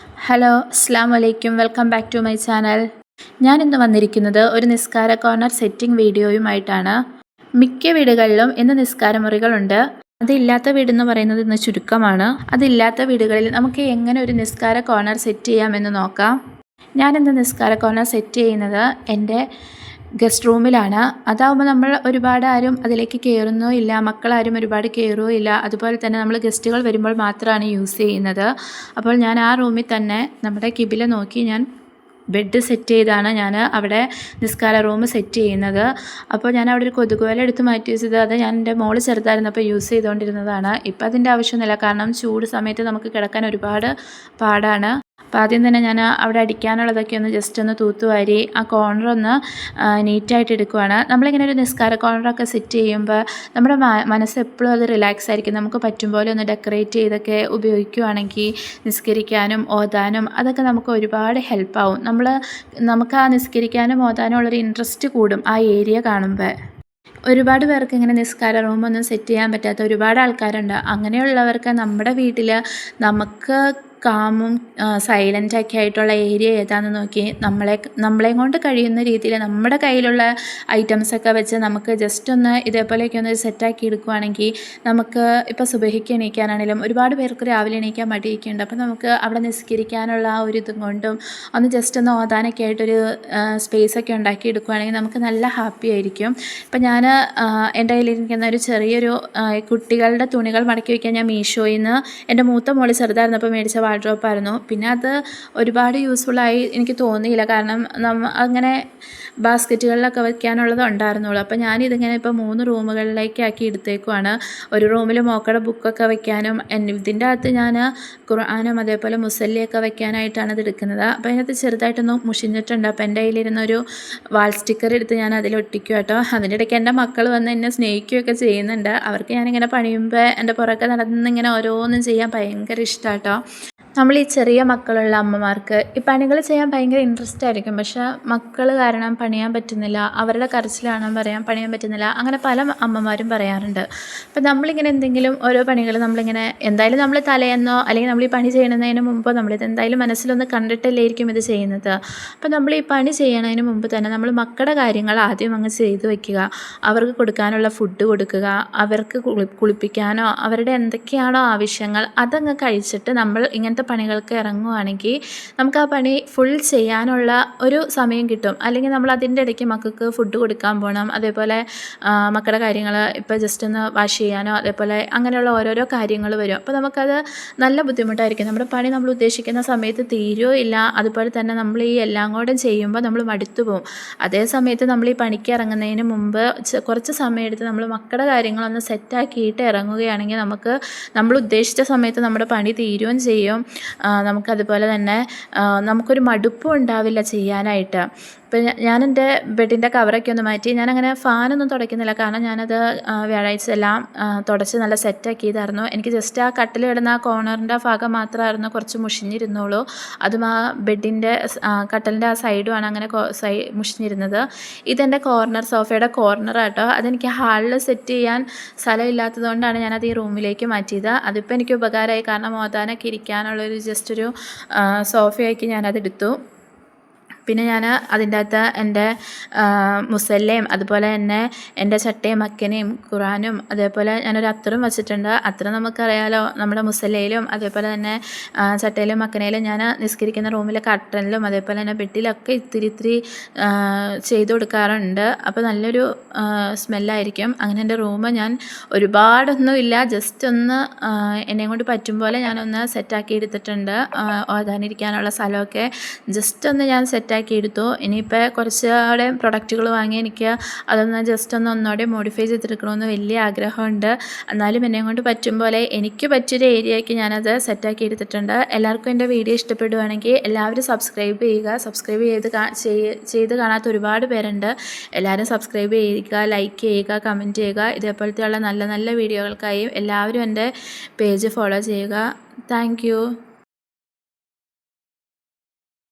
Hello അസ്സാം വലൈക്കും welcome back to my channel ഞാൻ ഇന്ന് വന്നിരിക്കുന്നത് ഒരു നിസ്കാര കോർണർ സെറ്റിംഗ് വീഡിയോയുമായിട്ടാണ് മിക്ക വീടുകളിലും ഇന്ന് നിസ്കാര മുറികളുണ്ട്. അതില്ലാത്ത എന്ന് പറയുന്നത് ഇന്ന് ചുരുക്കമാണ്. അതില്ലാത്ത വീടുകളിൽ നമുക്ക് എങ്ങനെ ഒരു നിസ്കാര കോർണർ സെറ്റ് ചെയ്യാമെന്ന് നോക്കാം. ഞാനിന്ന് നിസ്കാര കോർണർ സെറ്റ് ചെയ്യുന്നത് എന്റെ ഗസ്റ്റ് റൂമിലാണ്. അതാവുമ്പോൾ നമ്മൾ ഒരുപാട് ആരും അതിലേക്ക് കയറുന്നോ ഇല്ല. മക്കളാരും ഒരുപാട് കയറുകയോ ഇല്ല. അതുപോലെ തന്നെ നമ്മൾ ഗസ്റ്റുകൾ വരുമ്പോൾ മാത്രമാണ് യൂസ് ചെയ്യുന്നത്. അപ്പോൾ ഞാൻ ആ റൂമിൽ തന്നെ നമ്മുടെ കിബിലെ നോക്കി ഞാൻ ബെഡ് സെറ്റ് ചെയ്താണ് ഞാൻ അവിടെ നിസ്കാര റൂം സെറ്റ് ചെയ്യുന്നത്. അപ്പോൾ ഞാൻ അവിടെ ഒരു കൊതുകുവല എടുത്ത് മാറ്റി വെച്ചത്. അത് ഞാൻ എന്റെ മോൾ ചെറുതായിരുന്നപ്പോൾ യൂസ് ചെയ്തുകൊണ്ടിരുന്നതാണ്. ഇപ്പം അതിന്റെ ആവശ്യമൊന്നുമില്ല. കാരണം ചൂട് സമയത്ത് നമുക്ക് കിടക്കാൻ ഒരുപാട് പാടാണ്. അപ്പോൾ ആദ്യം തന്നെ ഞാൻ അവിടെ അടിക്കാനുള്ളതൊക്കെ ഒന്ന് ജസ്റ്റ് ഒന്ന് തൂത്തുവാരി ആ കോർണർ ഒന്ന് നീറ്റായിട്ട് എടുക്കുവാണ്. നമ്മളിങ്ങനെ ഒരു നിസ്കാര കോർണറൊക്കെ സെറ്റ് ചെയ്യുമ്പോൾ നമ്മുടെ മനസ്സ് എപ്പോഴും അത് റിലാക്സ് ആയിരിക്കും. നമുക്ക് പറ്റും പോലെ ഒന്ന് ഡെക്കറേറ്റ് ചെയ്തൊക്കെ ഉപയോഗിക്കുവാണെങ്കിൽ നിസ്കരിക്കാനും ഓതാനും അതൊക്കെ നമുക്ക് ഒരുപാട് ഹെൽപ്പാവും നമ്മൾ നമുക്ക് ആ നിസ്കരിക്കാനും ഓതാനും ഉള്ളൊരു ഇൻട്രസ്റ്റ് കൂടും ആ ഏരിയ കാണുമ്പോൾ ഒരുപാട് പേർക്ക് ഇങ്ങനെ നിസ്കാര റൂമൊന്നും സെറ്റ് ചെയ്യാൻ പറ്റാത്ത ഒരുപാട് ആൾക്കാരുണ്ട്. അങ്ങനെയുള്ളവർക്ക് നമ്മുടെ വീട്ടിൽ നമുക്ക് കാമും സൈലന്റൊക്കെ ആയിട്ടുള്ള ഏരിയ ഏതാണെന്ന് നോക്കി നമ്മളെ നമ്മളെയും കൊണ്ട് കഴിയുന്ന രീതിയിൽ നമ്മുടെ കയ്യിലുള്ള ഐറ്റംസൊക്കെ വെച്ച് നമുക്ക് ജസ്റ്റ് ഒന്ന് ഇതേപോലെയൊക്കെ ഒന്ന് സെറ്റാക്കി എടുക്കുവാണെങ്കിൽ നമുക്ക് ഇപ്പോൾ സുബഹിക്ക് എണീക്കാനാണെങ്കിലും ഒരുപാട് പേർക്ക് രാവിലെ എണീക്കാൻ മടിയൊക്കെ ഉണ്ട് അപ്പോൾ നമുക്ക് അവിടെ നിസ്കരിക്കാനുള്ള ആ ഒരു ഇതും കൊണ്ടും ഒന്ന് ജസ്റ്റ് ഒന്ന് ഓതാനൊക്കെ ആയിട്ടൊരു സ്പേസൊക്കെ ഉണ്ടാക്കി എടുക്കുവാണെങ്കിൽ നമുക്ക് നല്ല ഹാപ്പി ആയിരിക്കും. ഇപ്പം ഞാൻ എന്റെ കയ്യിലിരിക്കുന്ന ഒരു ചെറിയൊരു കുട്ടികളുടെ തുണികൾ മടക്കി വയ്ക്കാൻ ഞാൻ മീഷോയിൽ നിന്ന് എന്റെ മൂത്ത മോളി ചെറുതായിരുന്നപ്പോൾ മേടിച്ച വാർഡ്രോപ്പായിരുന്നു പിന്നെ അത് ഒരുപാട് യൂസ്ഫുള്ളായി എനിക്ക് തോന്നിയില്ല. കാരണം നമ്മ അങ്ങനെ ബാസ്ക്കറ്റുകളിലൊക്കെ വയ്ക്കാനുള്ളത് ഉണ്ടായിരുന്നുള്ളൂ. അപ്പോൾ ഞാനിതിങ്ങനെ ഇപ്പോൾ മൂന്ന് റൂമുകളിലേക്കാക്കി എടുത്തേക്കുവാണ്. ഒരു റൂമിൽ മോക്കയുടെ ബുക്കൊക്കെ വയ്ക്കാനും ഇതിന്റെ അകത്ത് ഞാൻ ഖുർആാനും അതേപോലെ മുസല്ലിയൊക്കെ വയ്ക്കാനായിട്ടാണ് ഇത് എടുക്കുന്നത്. അപ്പോൾ അതിനകത്ത് ചെറുതായിട്ടൊന്ന് മുഷിഞ്ഞിട്ടുണ്ട്. അപ്പോൾ എന്റെ കയ്യിലിരുന്നൊരു വാൾ സ്റ്റിക്കർ എടുത്ത് ഞാൻ അതിൽ ഒട്ടിക്കും കേട്ടോ. അതിന്റെ ഇടയ്ക്ക് എന്റെ മക്കൾ വന്ന് എന്നെ സ്നേഹിക്കുകയൊക്കെ ചെയ്യുന്നുണ്ട്. അവർക്ക് ഞാനിങ്ങനെ പണിയുമ്പോൾ എന്റെ പുറകെ നടന്നിങ്ങനെ ഓരോന്നും ചെയ്യാൻ ഭയങ്കര ഇഷ്ടമാണ് കേട്ടോ. നമ്മൾ ഈ ചെറിയ മക്കളുള്ള അമ്മമാർക്ക് ഈ പണികൾ ചെയ്യാൻ ഭയങ്കര ഇൻട്രസ്റ്റ് ആയിരിക്കും. പക്ഷേ മക്കൾ കാരണം പണിയാൻ പറ്റുന്നില്ല അവരുടെ കരച്ചിലാണ് പറയാൻ പണിയാൻ പറ്റുന്നില്ല അങ്ങനെ പല അമ്മമാരും പറയാറുണ്ട്. അപ്പം നമ്മളിങ്ങനെ എന്തെങ്കിലും ഓരോ പണികൾ നമ്മളിങ്ങനെ എന്തായാലും നമ്മൾ തലയെന്നോ അല്ലെങ്കിൽ നമ്മൾ ഈ പണി ചെയ്യുന്നതിന് മുമ്പോ നമ്മളിത് എന്തായാലും മനസ്സിലൊന്ന് കണ്ടിട്ടല്ലേയിരിക്കും ഇത് ചെയ്യുന്നത്. അപ്പം നമ്മൾ ഈ പണി ചെയ്യണതിന് മുമ്പ് തന്നെ നമ്മൾ മക്കളുടെ കാര്യങ്ങൾ ആദ്യം അങ്ങ് ചെയ്തു വയ്ക്കുക. അവർക്ക് കൊടുക്കാനുള്ള ഫുഡ് കൊടുക്കുക അവർക്ക് കുളിപ്പിക്കാനോ അവരുടെ എന്തൊക്കെയാണോ ആവശ്യങ്ങൾ അതങ്ങ് കഴിച്ചിട്ട് നമ്മൾ ഇങ്ങനത്തെ അങ്ങനത്തെ പണികൾക്ക് ഇറങ്ങുവാണെങ്കിൽ നമുക്ക് ആ പണി ഫുൾ ചെയ്യാനുള്ള ഒരു സമയം കിട്ടും. അല്ലെങ്കിൽ നമ്മൾ അതിന്റെ ഇടയ്ക്ക് മക്കൾക്ക് ഫുഡ് കൊടുക്കാൻ പോകണം അതേപോലെ മക്കളുടെ കാര്യങ്ങൾ ഇപ്പോൾ ജസ്റ്റ് ഒന്ന് വാഷ് ചെയ്യാനോ അതേപോലെ അങ്ങനെയുള്ള ഓരോരോ കാര്യങ്ങൾ വരും. അപ്പോൾ നമുക്കത് നല്ല ബുദ്ധിമുട്ടായിരിക്കും. നമ്മുടെ പണി നമ്മൾ ഉദ്ദേശിക്കുന്ന സമയത്ത് തീരുമോ ഇല്ല അതുപോലെ തന്നെ നമ്മൾ ഈ എല്ലാം കൂടെ ചെയ്യുമ്പോൾ നമ്മൾ മടുത്തു പോകും അതേ സമയത്ത് നമ്മൾ ഈ പണിക്ക് ഇറങ്ങുന്നതിന് മുമ്പ് കുറച്ച് സമയം എടുത്ത് നമ്മൾ മക്കളുടെ കാര്യങ്ങളൊന്ന് സെറ്റാക്കിയിട്ട് ഇറങ്ങുകയാണെങ്കിൽ നമുക്ക് നമ്മൾ ഉദ്ദേശിച്ച സമയത്ത് നമ്മുടെ പണി തീരുകയും ചെയ്യും. നമുക്കതുപോലെ തന്നെ നമുക്കൊരു മടുപ്പും ഉണ്ടാവില്ല ചെയ്യാനായിട്ട്. ഇപ്പം ഞാൻ എന്റെ ബെഡിന്റെ കവറൊക്കെ ഒന്ന് മാറ്റി ഞാനങ്ങനെ ഫാനൊന്നും തുടയ്ക്കുന്നില്ല. കാരണം ഞാനത് വ്യാഴാഴ്ച എല്ലാം തുടച്ച് നല്ല സെറ്റാക്കിയതായിരുന്നു. എനിക്ക് ജസ്റ്റ് ആ കട്ടിൽ കിടന്ന ആ കോർണറിന്റെ ഭാഗം മാത്രമായിരുന്നു കുറച്ച് മുഷിഞ്ഞിരുന്നുള്ളൂ. അതും ആ ബെഡിന്റെ കട്ടലിന്റെ ആ സൈഡുമാണ് അങ്ങനെ സൈ മുഷിഞ്ഞിരുന്നത്. ഇതെന്റെ കോർണർ സോഫയുടെ കോർണറാട്ടോ അതെനിക്ക് ഹാളിൽ സെറ്റ് ചെയ്യാൻ സ്ഥലമില്ലാത്തത് കൊണ്ടാണ് ഞാനത് ഈ റൂമിലേക്ക് മാറ്റിയത്. അതിപ്പോൾ എനിക്ക് ഉപകാരമായി. കാരണം ഓതാനൊക്കെ ഇരിക്കാനുള്ളൊരു ജസ്റ്റ് ഒരു സോഫയാക്കി ഞാനതെടുത്തു പിന്നെ ഞാൻ അതിന്റെ അകത്ത് എന്റെ മുസല്ലയും അതുപോലെ തന്നെ എന്റെ ചട്ടയും മക്കനെയും ഖുറാനും അതേപോലെ ഞാനൊരു അത്തറും വച്ചിട്ടുണ്ട്. അത്തറ് നമുക്കറിയാലോ നമ്മുടെ മുസല്ലയിലും അതേപോലെ തന്നെ ചട്ടയിലും മക്കനയിലും ഞാൻ നിസ്കരിക്കുന്ന റൂമിലെ കട്ടനിലും അതേപോലെ തന്നെ ബെഡിലൊക്കെ ഇത്തിരി ഇത്തിരി ചെയ്തു കൊടുക്കാറുണ്ട്. അപ്പോൾ നല്ലൊരു സ്മെല്ലായിരിക്കും. അങ്ങനെ എന്റെ റൂം ഞാൻ ഒരുപാടൊന്നും ഇല്ല. ജസ്റ്റ് ഒന്ന് എന്നെയും കൊണ്ട് പറ്റും പോലെ ഞാനൊന്ന് സെറ്റാക്കി എടുത്തിട്ടുണ്ട്. ഓതാനിരിക്കാനുള്ള സ്ഥലമൊക്കെ ജസ്റ്റ് ഒന്ന് ഞാൻ സെറ്റാക്കി സെറ്റാക്കി എടുത്തു. ഇനിയിപ്പോൾ കുറച്ചുകൂടെ പ്രൊഡക്റ്റുകൾ വാങ്ങി എനിക്ക് അതൊന്ന് ജസ്റ്റ് ഒന്ന് ഒന്നുകൂടെ മോഡിഫൈ ചെയ്തെടുക്കണമെന്ന് വലിയ ആഗ്രഹമുണ്ട്. എന്നാലും എന്നെ കൊണ്ട് പറ്റും പോലെ എനിക്ക് പറ്റിയൊരു ഏരിയയ്ക്ക് ഞാനത് സെറ്റാക്കി എടുത്തിട്ടുണ്ട്. എല്ലാവർക്കും എന്റെ വീഡിയോ ഇഷ്ടപ്പെടുവാണെങ്കിൽ എല്ലാവരും സബ്സ്ക്രൈബ് ചെയ്യുക. സബ്സ്ക്രൈബ് ചെയ്ത് ചെയ്ത് കാണാത്ത ഒരുപാട് പേരുണ്ട്. എല്ലാവരും സബ്സ്ക്രൈബ് ചെയ്യുക ലൈക്ക് ചെയ്യുക കമന്റ് ചെയ്യുക. ഇതേപോലത്തെയുള്ള നല്ല നല്ല വീഡിയോകൾക്കായി എല്ലാവരും എന്റെ പേജ് ഫോളോ ചെയ്യുക. താങ്ക്